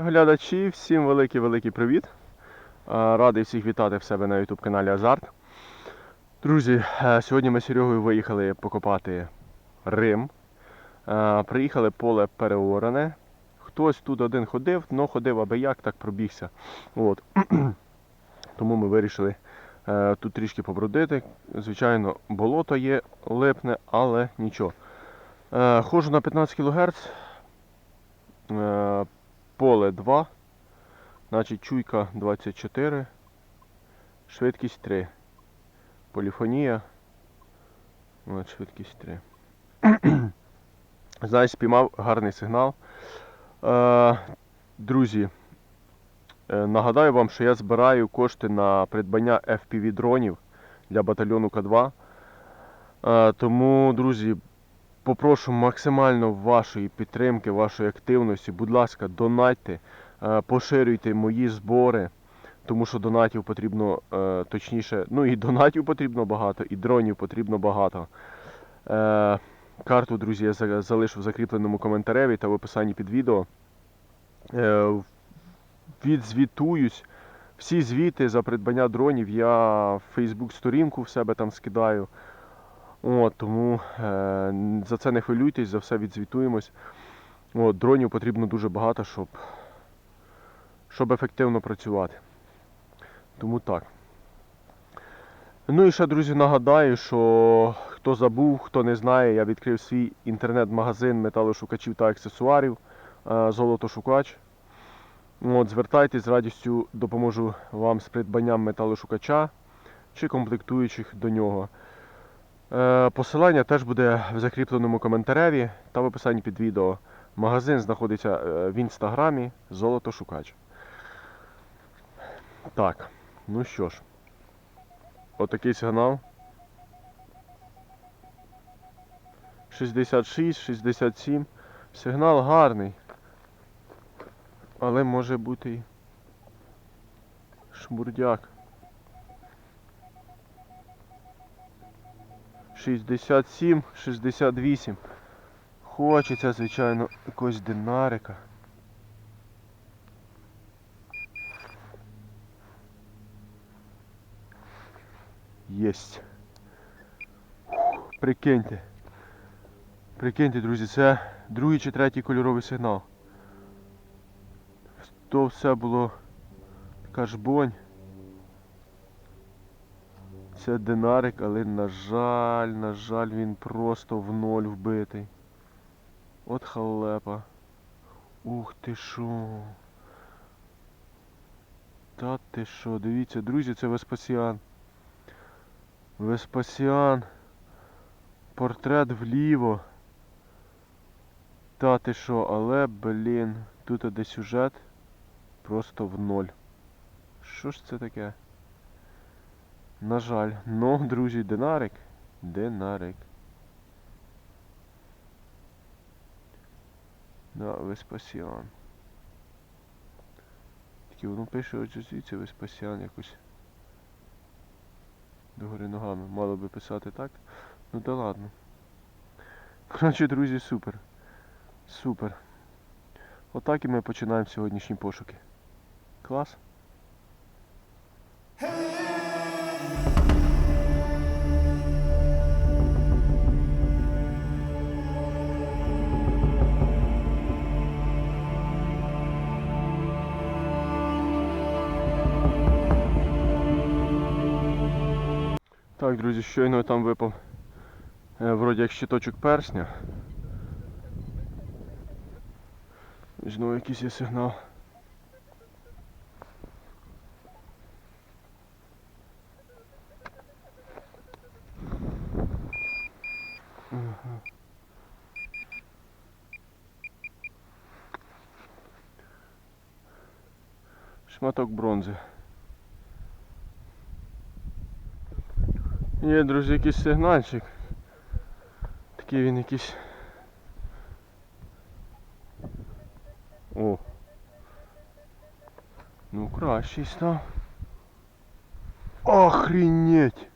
Глядачі, всім великий-великий привіт. Е, Радий всіх вітати в себе на YouTube каналі Азарт. Друзі, е, сьогодні ми з Серегою виїхали покопати Рим. Е, Приїхали поле переоране. Хтось тут один ходив, але ходив аби як, так пробігся. От. Тому ми вирішили тут трішки побродити. Звичайно, болото є липне, але нічого. Ходжу на 15 кГц. Поле 2, значить чуйка 24, швидкість 3. Поліфонія. От, швидкість 3. Знаєш, спіймав гарний сигнал. Е, друзі, е, нагадаю вам, що я збираю кошти на придбання FPV дронів для батальйону К2. Е, тому, друзі, попрошу максимально вашої підтримки, вашої активності. Будь ласка, донатьте, е, поширюйте мої збори, тому що донатів потрібно е, точніше, ну і донатів потрібно багато, і дронів потрібно багато. Е, Карту, друзі, я залишу в закріпленому коментареві та в описанні під відео. Відзвітуюсь. Всі звіти за придбання дронів я в Facebook сторінку в себе там скидаю. От, тому е, за це не хвилюйтесь, за все відзвітуємось. От, дронів потрібно дуже багато, щоб, щоб ефективно працювати. Тому так. Ну і ще, друзі, нагадаю, що хто забув, хто не знає, я відкрив свій інтернет-магазин металошукачів та аксесуарів е, Золотошукач. От, звертайтесь з радістю допоможу вам з придбанням металошукача чи комплектуючих до нього. Е, Посилання теж буде в закріпленому коментареві та в описанні під відео. Магазин знаходиться е, в інстаграмі Золотошукач. Так, ну що ж, отакий сигнал. 66, 67. Сигнал гарний. Але може бути і шмурдяк. 67, 68. Хочеться, звичайно, якогось динарика. Єсть. Прикиньте. Прикиньте, друзі, це другий чи третій кольоровий сигнал. То все було така жбонь. Це динарик, але на жаль, на жаль, він просто в ноль вбитий. От халепа. Ух ти шо. Та ти що, дивіться, друзі, це Веспасіан. Веспасіан. Портрет вліво. Та ти що, але, блін, тут де сюжет просто в ноль. Що ж це таке? На жаль. Ну, друзі, динарик. Динарик. Да, Веспасіан. Тільки воно пише отже звідси Веспасіан якось. Догори ногами. Мало би писати так. Ну да ладно. Коротше, друзі, супер. Супер. Отак і ми починаємо сьогоднішні пошуки. Клас. Так, друзі, щойно там випав е, вроді як щиточок персня. Знову якийсь є сигнал. Шматок бронзи. Є, друзі, якийсь сигнальчик. Такий він якийсь. О. Ну кращий став. Охренеть!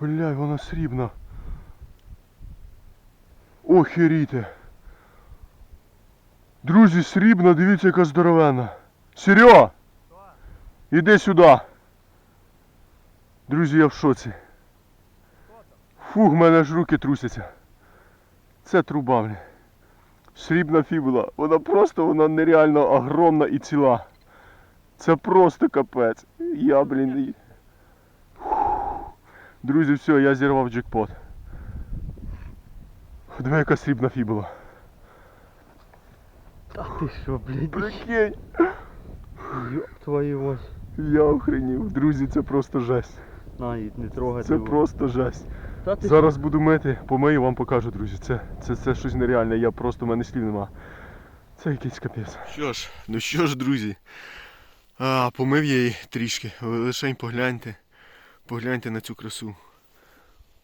Бля, вона срібна. Охеріте. Друзі, срібна, дивіться, яка здоровена. Серьо! Іди сюди. Друзі, я в шоці. Фух, в мене ж руки трусяться. Це труба, блін. Срібна фібула. Вона просто вона нереально огромна і ціла. Це просто капець. Я, блін. Фух. Друзі, все, я зірвав джекпот. Диви, яка срібна фібула. Та ти що, блядь? Прикинь. Йоп твою мать. Я охренів. Друзі, це просто жесть. Навіть не трогати. Це його. просто жесть. Та ти Зараз буду мити, помию, вам покажу, друзі. Це, це, це щось нереальне, я просто в мене слів нема. Це якийсь капець. Що ж, ну що ж, друзі. А, помив я її трішки. Ви лишень погляньте. Погляньте на цю красу.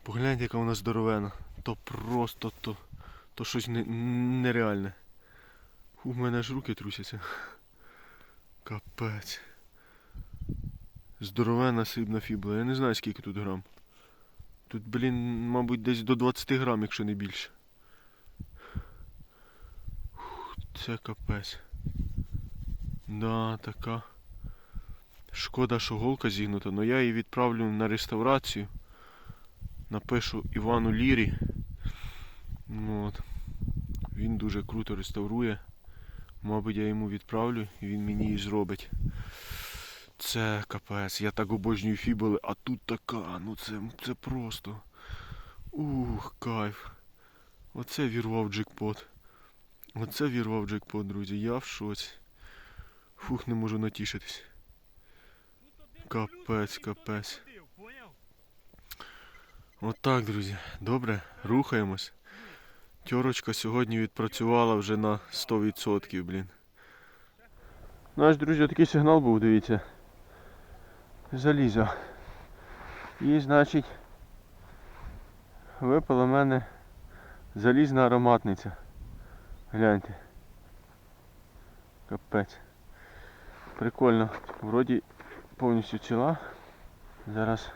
Погляньте, яка вона здоровена. То просто то, то щось не, нереальне. У мене ж руки трусяться. Капець. Здоровена срібна фібула. Я не знаю скільки тут грам. Тут, блін, мабуть, десь до 20 грам, якщо не більше. Це капець. Да, така. Шкода, що голка зігнута, але я її відправлю на реставрацію. Напишу Івану Лірі. Ну, От. Він дуже круто реставрує. Мабуть, я йому відправлю і він мені її зробить. Це капець. Я так обожнюю фібули, а тут така. Ну це, це просто. Ух, кайф. Оце вірвав джекпот. Оце вірвав джекпот, друзі. Я в шоці. Фух, не можу натішитись. Капець, капець. Отак, друзі. Добре, рухаємось. Тьорочка сьогодні відпрацювала вже на 100%, блін. Наш, друзі, такий сигнал був, дивіться. Залізо. І, значить, випала в мене залізна ароматниця. Гляньте. Капець. Прикольно. Вроді повністю ціла. Зараз.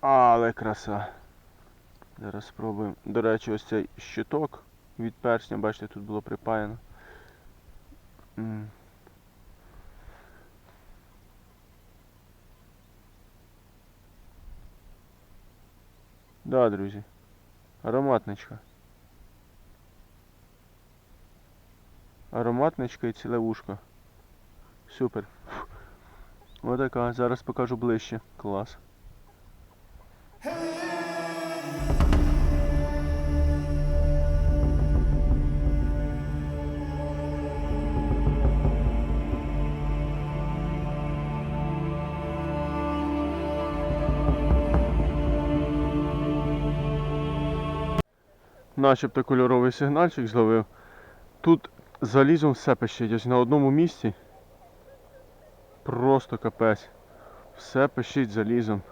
Але краса. Зараз спробуємо. До речі, ось цей щиток від персня, бачите, тут було припаяно. Да, друзі. Ароматничка. Ароматничка і цілевушка. Супер. Отака. Зараз покажу ближче. Клас. Начебто кольоровий сигнальчик зловив. Тут залізом все пищить, ось на одному місці. Просто капець. Все пищить залізом.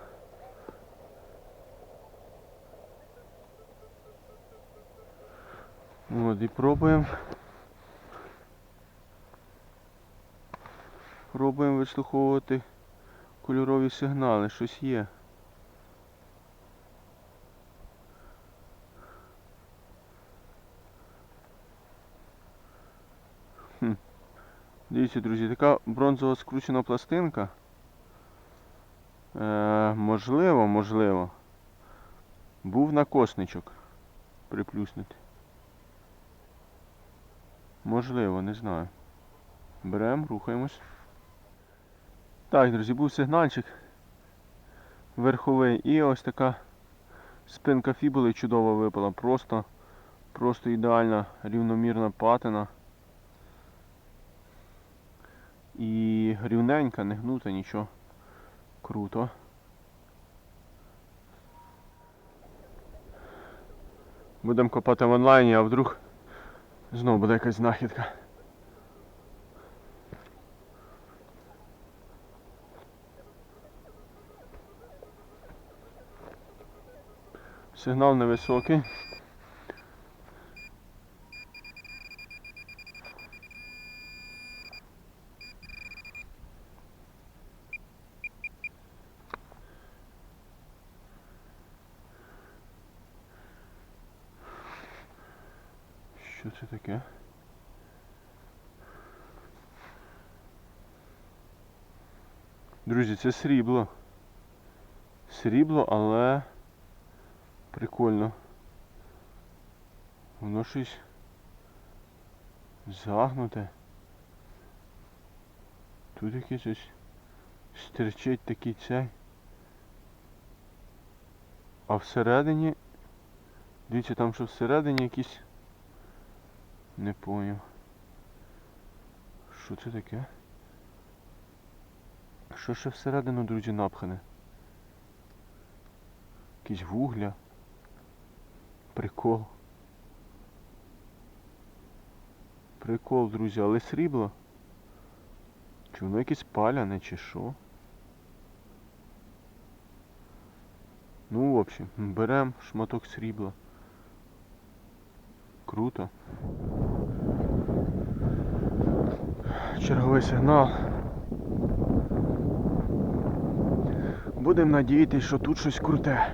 От і пробуємо. Пробуємо вислуховувати кольорові сигнали, щось є. Дивіться, друзі, така бронзова скручена пластинка. Е, можливо, можливо. Був накосничок приплюснутий. Можливо, не знаю. Беремо, рухаємось. Так, друзі, був сигнальчик верховий і ось така спинка фібули чудово випала. Просто, просто ідеальна рівномірна патина. І рівненька, не гнута, нічого. Круто. Будемо копати в онлайні, а вдруг знову буде якась знахідка. Сигнал невисокий. Що це таке? Друзі, це срібло. Срібло, але прикольно. Воно щось загнуте. Тут якийсь ось стирчить такий цей. А всередині. Дивіться, там що всередині якісь. Не поняв. Що це таке? Що ще всередину, друзі, напхане? Якісь вугля. Прикол. Прикол, друзі, але срібло. Чи воно якесь паляне, чи що? Ну, в общем, беремо шматок срібла. Круто. Черговий сигнал. Будемо надіятися, що тут щось круте.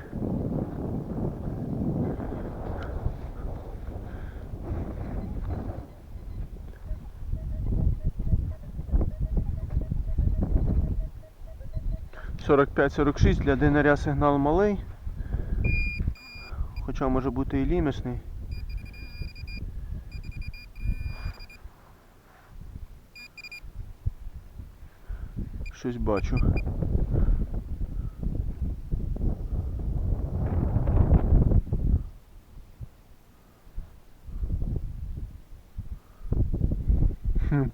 Сорок п'ять сорок шість для динаря сигнал малий. Хоча може бути і лімісний. Щось бачу.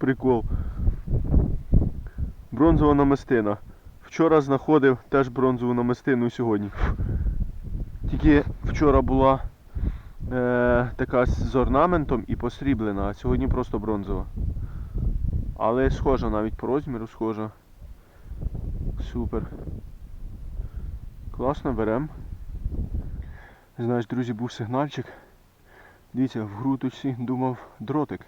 Прикол. Бронзова намистина. Вчора знаходив теж бронзову намистину сьогодні. Тільки вчора була е, така з орнаментом і посріблена, а сьогодні просто бронзова. Але схожа навіть по розміру, схожа. Супер. Класно, берем. Знаєш, друзі, був сигнальчик. Дивіться, в груточці думав дротик.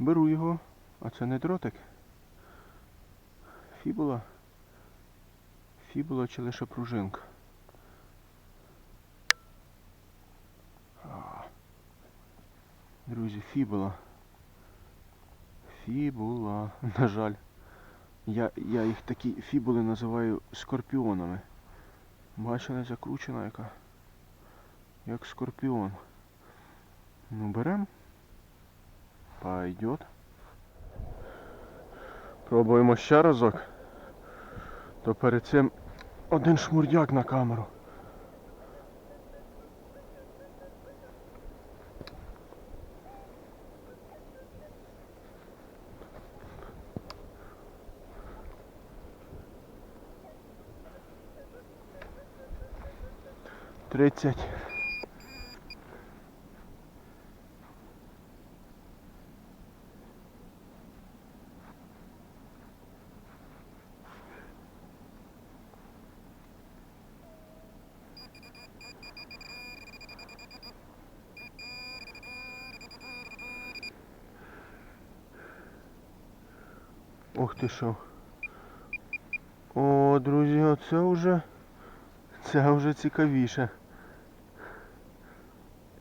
Беру його, а це не дротик. Фібула. Фібула чи лише пружинка. Друзі, фібула. Фібула. На жаль. Я, я їх такі фібули називаю скорпіонами. Бачили, закручена яка. Як скорпіон. Ну берем. Пойдет. Пробуємо ще разок. То перед цим один шмурдяк на камеру. Тридцять. Ох ти що. О, друзі, оце вже. Це вже цікавіше.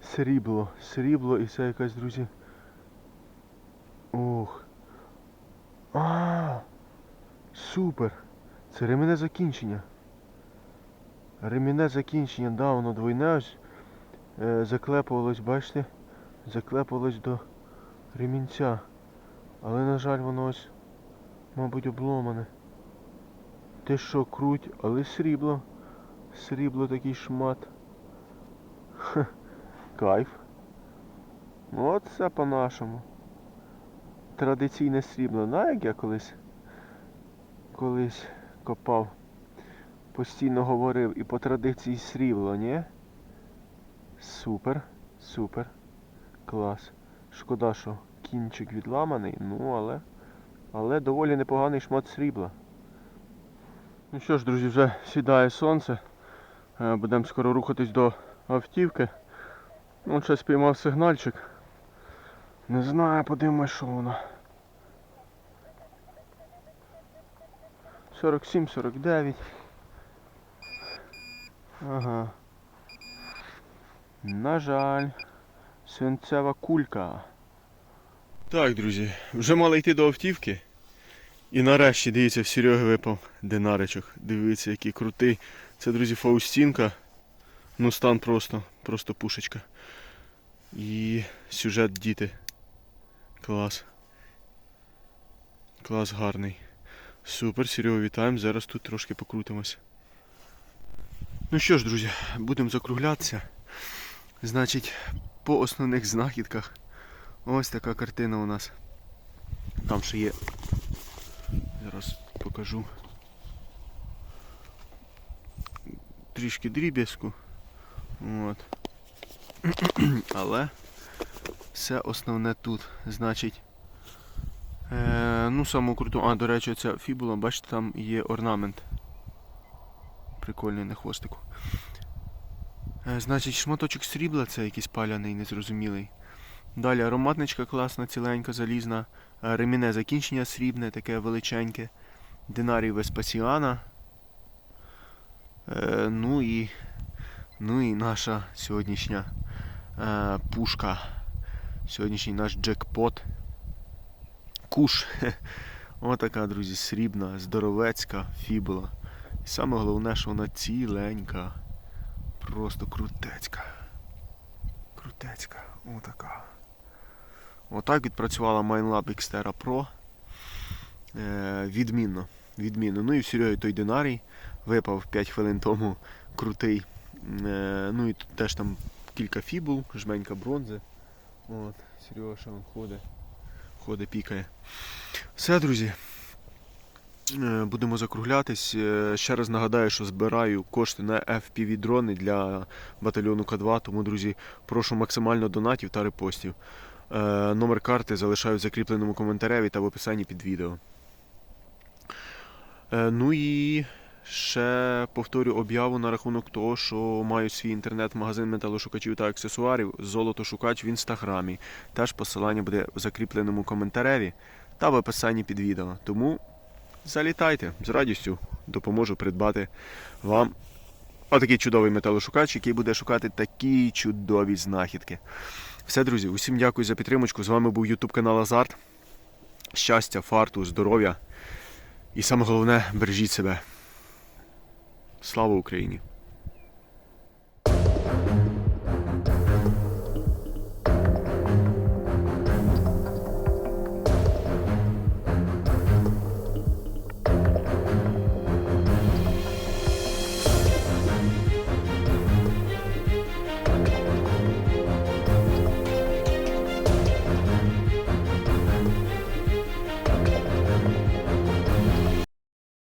Срібло, срібло і це якась, друзі. Ох. А, супер. Це ременне закінчення. Ремінне закінчення, да, воно двойне ось е, заклепувалось, бачите? Заклепувалось до ремінця. Але, на жаль, воно ось, мабуть, обломане. Те що круть, але срібло. Срібло такий шмат. Ха, кайф. От це по-нашому. Традиційне срібло. На як я колись колись копав. Постійно говорив і по традиції срібло, ні? Супер, супер. Клас. Шкода, що кінчик відламаний, ну але. Але доволі непоганий шмат срібла. Ну що ж, друзі, вже сідає сонце. Е, Будемо скоро рухатись до автівки. Ну, ще спіймав сигнальчик. Не знаю, подивимось, що воно. 47, 49. Ага. На жаль. Свинцева кулька. Так, друзі, вже мали йти до автівки. І нарешті, дивіться, в Сереги випав динаричок. Дивіться, який крутий. Це, друзі, Фаустінка. Ну, стан просто, просто пушечка. І сюжет діти. Клас. Клас гарний. Супер, Серега, вітаємо. Зараз тут трошки покрутимось. Ну що ж, друзі, будемо закруглятися. Значить, по основних знахідках. Ось така картина у нас. Там ще є. Зараз покажу. Трішки дріб'язку. От. Але все основне тут. Значить. Е, ну, саму круту. А, до речі, ця фібула, бачите, там є орнамент. Прикольний на хвостику. Е, значить, шматочок срібла це якийсь паляний, незрозумілий. Далі ароматничка класна, ціленька, залізна. Е, Реміне закінчення срібне, таке величеньке. Динарій Веспасіана. Е, ну і. Ну і наша сьогоднішня е, пушка. Сьогоднішній наш джекпот. Куш. Отака, друзі, срібна, здоровецька фібула. І саме головне, що вона ціленька. Просто крутецька. Крутецька. Отака. Отак відпрацювала MineLab Xterra Pro. Е, відмінно. Відмінно. Ну і в Сереги той динарій випав 5 хвилин тому крутий. Е, ну і тут теж там кілька фібул, жменька бронзи. От, Сережа він ходить. Ходить, пікає. Все, друзі. Е, Будемо закруглятись. Ще раз нагадаю, що збираю кошти на FPV дрони для батальйону К2. Тому, друзі, прошу максимально донатів та репостів. Е, Номер карти залишаю в закріпленому коментареві та в описанні під відео. Е, Ну і ще повторю об'яву на рахунок того, що маю свій інтернет-магазин металошукачів та аксесуарів Золотошукач в інстаграмі. Теж посилання буде в закріпленому коментареві та в описанні під відео. Тому залітайте з радістю допоможу придбати вам отакий чудовий металошукач, який буде шукати такі чудові знахідки. Все, друзі, усім дякую за підтримочку. З вами був YouTube канал Азарт. Щастя, фарту, здоров'я. І саме головне, бережіть себе. Слава Україні!